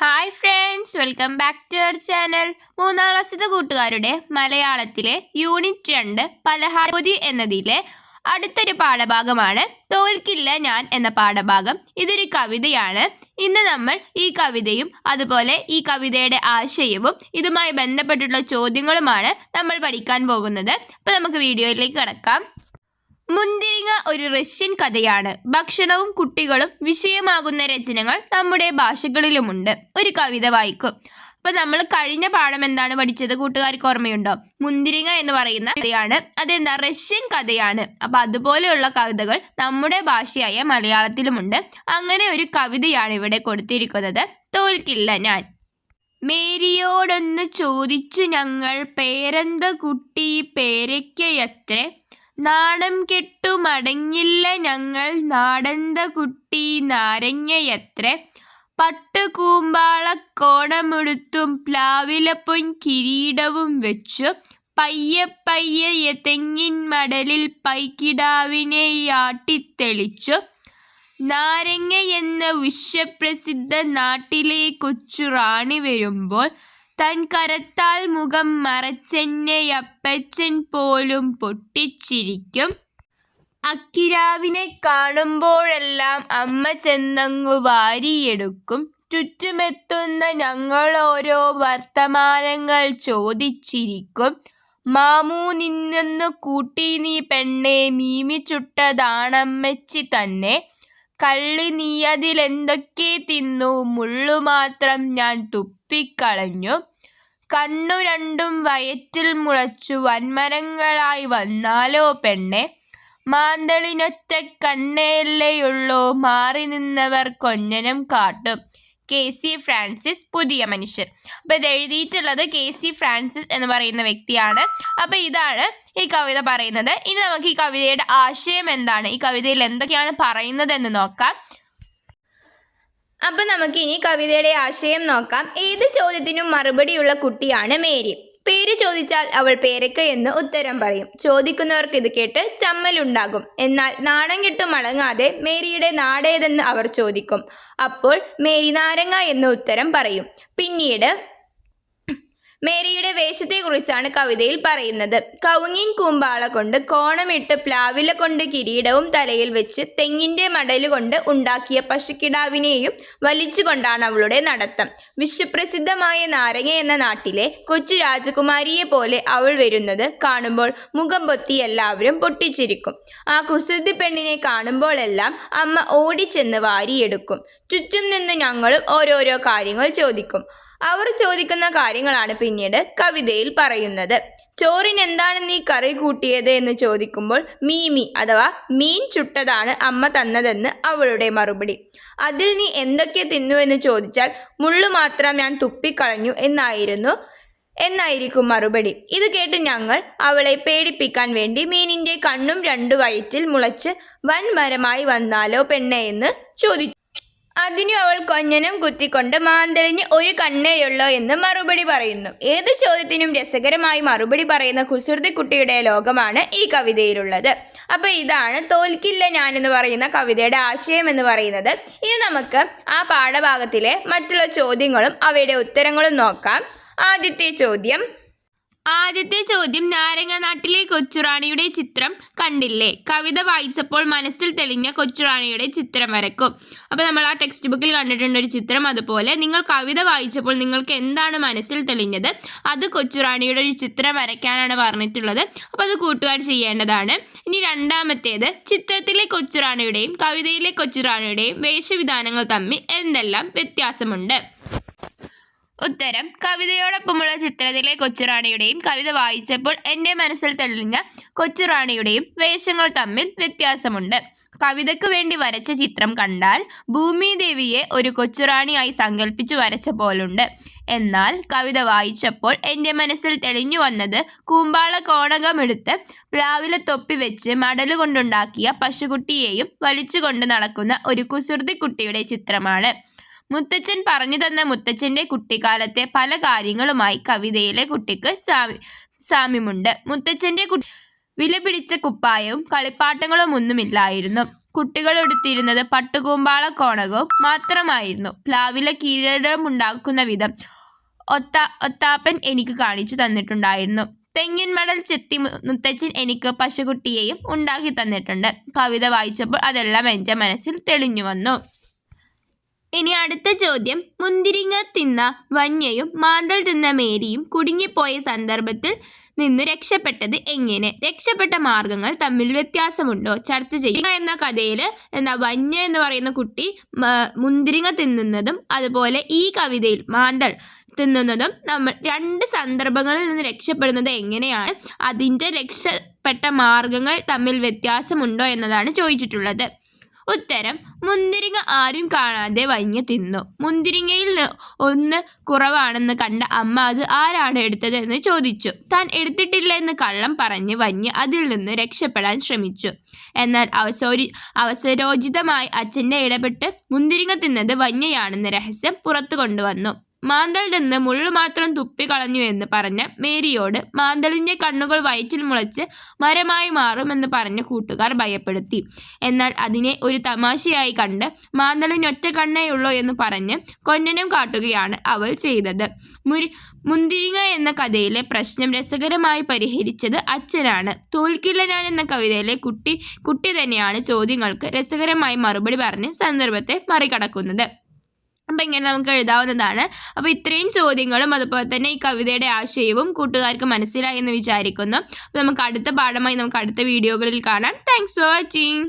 Hi friends welcome back to our channel മൂന്നാം ക്ലാസ്സിലെ കൂട്ടുകാരുടെ മലയാളത്തിലെ യൂണിറ്റ് രണ്ട് പലഹാരപൊതി എന്നതിലെ അടുത്തൊരു പാഠഭാഗമാണ് തോൽക്കില്ല ഞാൻ എന്ന പാഠഭാഗം. ഇതൊരു കവിതയാണ്. ഇന്ന് നമ്മൾ ഈ കവിതയും അതുപോലെ ഈ കവിതയുടെ ആശയവും ഇതുമായി ബന്ധപ്പെട്ടിട്ടുള്ള ചോദ്യങ്ങളുമാണ് നമ്മൾ പഠിക്കാൻ പോകുന്നത്. അപ്പോൾ നമുക്ക് വീഡിയോയിലേക്ക് കടക്കാം. മുന്തിരിങ്ങ ഒരു റഷ്യൻ കഥയാണ്. ഭക്ഷണവും കുട്ടികളും വിഷയമാകുന്ന രചനകൾ നമ്മുടെ ഭാഷകളിലുമുണ്ട്. ഒരു കവിത വായിക്കും. അപ്പൊ നമ്മൾ കഴിഞ്ഞ പാഠം എന്താണ് പഠിച്ചത് കൂട്ടുകാർക്ക് ഓർമ്മയുണ്ടോ? മുന്തിരിങ്ങ എന്ന് പറയുന്ന കഥയാണ്. അതെന്താ? റഷ്യൻ കഥയാണ്. അപ്പൊ അതുപോലെയുള്ള കവിതകൾ നമ്മുടെ ഭാഷയായ മലയാളത്തിലുമുണ്ട്. അങ്ങനെ ഒരു കവിതയാണ് ഇവിടെ കൊടുത്തിരിക്കുന്നത്. തോൽക്കില്ല ഞാൻ. മേരിയോടൊന്ന് ചോദിച്ചു ഞങ്ങൾ പേരെന്ത കുട്ടി? പേരയ്ക്കയത്രേ? നാണം കെട്ടു മടങ്ങില്ല ഞങ്ങൾ നാടന്ത കുട്ടി നാരങ്ങയത്രേ പട്ടുകൂമ്പാളക്കോണമെടുത്തും പ്ലാവിലപ്പൊൻ കിരീടവും വെച്ചു. പയ്യെ പയ്യെ തെങ്ങിൻ മടലിൽ പൈക്കിടാവിനെ ആട്ടിത്തെളിച്ചു. നാരങ്ങ എന്ന വിശ്വപ്രസിദ്ധ നാട്ടിലെ കൊച്ചു റാണി വരുമ്പോൾ തൻ കരത്താൽ മുഖം മറച്ചെന്നെ അപ്പച്ചൻ പോലും പൊട്ടിച്ചിരിക്കും. അക്കിരാവിനെ കാണുമ്പോഴെല്ലാം അമ്മ ചെന്നങ്ങു വാരിയെടുക്കും. ചുറ്റുമെത്തുന്ന ഞങ്ങളോരോ വർത്തമാനങ്ങൾ ചോദിച്ചിരിക്കും. മാമൂ നിന്നു കൂട്ടി നീ പെണ്ണെ മീമി ചുട്ടതാണമ്മച്ചി തന്നെ. കള്ളി നീ അതിലെന്തൊക്കെ തിന്നു മുള്ളു മാത്രം ഞാൻ തുപ്പിക്കളഞ്ഞു. കണ്ണു രണ്ടും വയറ്റിൽ മുളച്ചു വൻമരങ്ങളായി വന്നാലോ പെണ്ണെ? മാന്തളിനൊറ്റ കണ്ണേല്ലേയുള്ളൂ മാറി നിന്നവർ കൊഞ്ഞനം കാട്ടും. കെ സി ഫ്രാൻസിസ് പുതിയ മനുഷ്യർ അപ്പോൾ ഇത് എഴുതിയിട്ടുള്ളത് കെ സി ഫ്രാൻസിസ് എന്ന് പറയുന്ന വ്യക്തിയാണ്. അപ്പോൾ ഇതാണ് ഈ കവിത പറയുന്നത്. ഇനി നമുക്ക് ഈ കവിതയുടെ ആശയം എന്താണ്? ഈ കവിതയിൽ എന്തൊക്കെയാണ് പറയുന്നത് എന്ന് നോക്കാം. അപ്പം നമുക്കിനി കവിതയുടെ ആശയം നോക്കാം. ഏത് ചോദ്യത്തിനും മറുപടിയുള്ള കുട്ടിയാണ് മേരി. പേര് ചോദിച്ചാൽ അവൾ പേരക്ക എന്ന് ഉത്തരം പറയും. ചോദിക്കുന്നവർക്ക് ഇത് കേട്ട് ചമ്മലുണ്ടാകും. എന്നാൽ നാണം കെട്ടു മടങ്ങാതെ മേരിയുടെ നാടേതെന്ന് അവർ ചോദിക്കും. അപ്പോൾ മേരി നാരങ്ങ എന്ന് ഉത്തരം പറയും. പിന്നീട് മേരിയുടെ വേഷത്തെക്കുറിച്ചാണ് കവിതയിൽ പറയുന്നത്. കവുങ്ങിൻ കൂമ്പാള കൊണ്ട് കോണമിട്ട് പ്ലാവില കൊണ്ട് കിരീടവും തലയിൽ വെച്ച് തെങ്ങിന്റെ മടൽ കൊണ്ട് ഉണ്ടാക്കിയ പശുക്കിടാവിനെയും വലിച്ചുകൊണ്ടാണ് അവളുടെ നടത്തം. വിശ്വപ്രസിദ്ധമായ നാരങ്ങ എന്ന നാട്ടിലെ കൊച്ചു രാജകുമാരിയെ പോലെ അവൾ വരുന്നത് കാണുമ്പോൾ മുഖം പൊത്തി എല്ലാവരും പൊട്ടിച്ചിരിക്കും. ആ കുസൃതി പെണ്ണിനെ കാണുമ്പോഴെല്ലാം അമ്മ ഓടിച്ചെന്ന് വാരിയെടുക്കും. ചുറ്റും നിന്ന് ഞങ്ങളും ഓരോരോ കാര്യങ്ങൾ ചോദിക്കും. അവർ ചോദിക്കുന്ന കാര്യങ്ങളാണ് പിന്നീട് കവിതയിൽ പറയുന്നത്. ചോറിന് എന്താണ് നീ കറി കൂട്ടിയത് എന്ന് ചോദിക്കുമ്പോൾ മീമി അഥവാ മീൻ ചുട്ടതാണ് അമ്മ തന്നതെന്ന് അവളുടെ മറുപടി. അതിൽ നീ എന്തൊക്കെ തിന്നു എന്ന് ചോദിച്ചാൽ മുള്ളു മാത്രം ഞാൻ തുപ്പിക്കളഞ്ഞു എന്നായിരുന്നു എന്നായിരിക്കും മറുപടി. ഇത് കേട്ട് ഞങ്ങൾ അവളെ പേടിപ്പിക്കാൻ വേണ്ടി മീനിന്റെ കണ്ണും രണ്ടു വയറ്റിൽ മുളച്ച് വൻ മരമായി വന്നാലോ പെണ്ണെ എന്ന് ചോദിച്ചു. അതിനു അവൾ കൊഞ്ഞനം കുത്തിക്കൊണ്ട് മാന്തളിഞ്ഞ് ഒരു കണ്ണേയുള്ളോ എന്ന് മറുപടി പറയുന്നു. ഏത് ചോദ്യത്തിനും രസകരമായി മറുപടി പറയുന്ന കുസൃതിക്കുട്ടിയുടെ ലോകമാണ് ഈ കവിതയിലുള്ളത്. അപ്പോൾ ഇതാണ് തോൽക്കില്ല ഞാൻ എന്ന് പറയുന്ന കവിതയുടെ ആശയം എന്ന് പറയുന്നത്. ഇനി നമുക്ക് ആ പാഠഭാഗത്തിലെ മറ്റുള്ള ചോദ്യങ്ങളും അവയുടെ ഉത്തരങ്ങളും നോക്കാം. ആദ്യത്തെ ചോദ്യം ആദ്യത്തെ ചോദ്യം നാരങ്ങനാട്ടിലെ കൊച്ചുറാണിയുടെ ചിത്രം കണ്ടില്ലേ? കവിത വായിച്ചപ്പോൾ മനസ്സിൽ തെളിഞ്ഞ കൊച്ചുറാണിയുടെ ചിത്രം വരക്കും അപ്പോൾ നമ്മൾ ആ ടെക്സ്റ്റ് ബുക്കിൽ കണ്ടിട്ടുണ്ട് ഒരു ചിത്രം അതുപോലെ. നിങ്ങൾ കവിത വായിച്ചപ്പോൾ നിങ്ങൾക്ക് എന്താണ് മനസ്സിൽ തെളിഞ്ഞത്? അത് കൊച്ചുറാണിയുടെ ഒരു ചിത്രം വരയ്ക്കാനാണ് പറഞ്ഞിട്ടുള്ളത്. അപ്പോൾ അത് കൂട്ടുകാർ ചെയ്യേണ്ടതാണ്. ഇനി രണ്ടാമത്തേത് ചിത്രത്തിലെ കൊച്ചുറാണിയുടെയും കവിതയിലെ കൊച്ചുറാണിയുടെയും വേഷവിധാനങ്ങൾ തമ്മിൽ എന്തെല്ലാം വ്യത്യാസമുണ്ട്? ഉത്തരം കവിതയോടൊപ്പമുള്ള ചിത്രത്തിലെ കൊച്ചുറാണിയുടെയും കവിത വായിച്ചപ്പോൾ എന്റെ മനസ്സിൽ തെളിഞ്ഞ കൊച്ചുറാണിയുടെയും വേഷങ്ങൾ തമ്മിൽ വ്യത്യാസമുണ്ട്. കവിതയ്ക്ക് വേണ്ടി വരച്ച ചിത്രം കണ്ടാൽ ഭൂമിദേവിയെ ഒരു കൊച്ചുറാണിയായി സങ്കല്പിച്ചു വരച്ച പോലുണ്ട്. എന്നാൽ കവിത വായിച്ചപ്പോൾ എന്റെ മനസ്സിൽ തെളിഞ്ഞു വന്നത് കൂമ്പാള കോണകമെടുത്ത് പ്ലാവിലെ തൊപ്പി വെച്ച് മടൽ കൊണ്ടുണ്ടാക്കിയ പശുകുട്ടിയെയും വലിച്ചുകൊണ്ട് നടക്കുന്ന ഒരു കുസൃതി കുട്ടിയുടെ ചിത്രമാണ്. മുത്തച്ഛൻ പറഞ്ഞു തന്ന മുത്തച്ഛന്റെ കുട്ടിക്കാലത്തെ പല കാര്യങ്ങളുമായി കവിതയിലെ കുട്ടിക്ക് സാമി സാമ്യമുണ്ട്. മുത്തച്ഛന്റെ കുട്ടി വില പിടിച്ച കുപ്പായവും കളിപ്പാട്ടങ്ങളും ഒന്നുമില്ലായിരുന്നു. കുട്ടികൾ എടുത്തിരുന്നത് പട്ടുകൂമ്പാള കോണകവും മാത്രമായിരുന്നു. പ്ലാവിലെ കിരീടമുണ്ടാക്കുന്ന വിധം ഒത്ത ഒത്താപ്പൻ എനിക്ക് കാണിച്ചു തന്നിട്ടുണ്ടായിരുന്നു. തെങ്ങിൻ മടൽ ചെത്തി മുത്തച്ഛൻ എനിക്ക് പശുക്കുട്ടിയെയും ഉണ്ടാക്കി തന്നിട്ടുണ്ട്. കവിത വായിച്ചപ്പോൾ അതെല്ലാം എന്റെ മനസ്സിൽ തെളിഞ്ഞു വന്നു. ഇനി അടുത്ത ചോദ്യം. മുന്തിരിങ്ങ തിന്ന വന്യയും മാന്തൽ തിന്ന മേരിയും കുടുങ്ങിപ്പോയ സന്ദർഭത്തിൽ നിന്ന് രക്ഷപ്പെട്ടത് എങ്ങനെ? രക്ഷപ്പെട്ട മാർഗങ്ങൾ തമ്മിൽ വ്യത്യാസമുണ്ടോ? ചർച്ച ചെയ്യുക എന്ന കഥയിൽ എന്താ വന്യ എന്ന് പറയുന്ന കുട്ടി മുന്തിരിങ്ങ തിന്നുന്നതും അതുപോലെ ഈ കവിതയിൽ മാന്തൽ തിന്നുന്നതും നമ്മൾ രണ്ട് സന്ദർഭങ്ങളിൽ നിന്ന് രക്ഷപ്പെടുന്നത് എങ്ങനെയാണ്? അതിന്റെ രക്ഷപ്പെട്ട മാർഗങ്ങൾ തമ്മിൽ വ്യത്യാസമുണ്ടോ എന്നതാണ് ചോദിച്ചിട്ടുള്ളത്. ഉത്തരം മുന്തിരിങ്ങ ആരും കാണാതെ വഞ്ഞ് തിന്നു. മുന്തിരിങ്ങയിൽ ഒന്ന് കുറവാണെന്ന് കണ്ട അമ്മ അത് ആരാണ് എടുത്തതെന്ന് ചോദിച്ചു. താൻ എടുത്തിട്ടില്ല എന്ന് കള്ളം പറഞ്ഞ് വഞ്ഞ് അതിൽ നിന്ന് രക്ഷപ്പെടാൻ ശ്രമിച്ചു. എന്നാൽ അവസോരി അവസരോചിതമായി അച്ഛന്റെ ഇടപെട്ട് മുന്തിരിങ്ങ തിന്നത് വന്യയാണെന്ന രഹസ്യം പുറത്തു കൊണ്ടുവന്നു. മാന്തൽ നിന്ന് മാത്രം തുപ്പിക്കളഞ്ഞു എന്ന് പറഞ്ഞ മേരിയോട് മാന്തളിന്റെ കണ്ണുകൾ വയറ്റിൽ മുളച്ച് മരമായി മാറുമെന്ന് പറഞ്ഞ കൂട്ടുകാർ ഭയപ്പെടുത്തി. എന്നാൽ അതിനെ ഒരു തമാശയായി കണ്ട് ഒറ്റ കണ്ണേയുള്ളൂ എന്ന് പറഞ്ഞ് കൊന്നനം കാട്ടുകയാണ് അവൾ ചെയ്തത്. മുരി മുന്തിരിങ്ങ എന്ന കഥയിലെ പ്രശ്നം രസകരമായി പരിഹരിച്ചത് അച്ഛനാണ്. തോൽക്കില്ല ഞാൻ എന്ന കവിതയിലെ കുട്ടി കുട്ടി തന്നെയാണ് ചോദ്യങ്ങൾക്ക് രസകരമായി മറുപടി പറഞ്ഞ് സന്ദർഭത്തെ മറികടക്കുന്നത്. അപ്പം ഇങ്ങനെ നമുക്ക് എഴുതാവുന്നതാണ്. അപ്പോൾ ഇത്രയും ചോദ്യങ്ങളും അതുപോലെ തന്നെ ഈ കവിതയുടെ ആശയവും കൂട്ടുകാർക്ക് മനസ്സിലായി എന്ന് വിചാരിക്കുന്നു. അപ്പോൾ നമുക്ക് അടുത്ത പാഠമായി നമുക്ക് അടുത്ത വീഡിയോകളിൽ കാണാം. Thanks for watching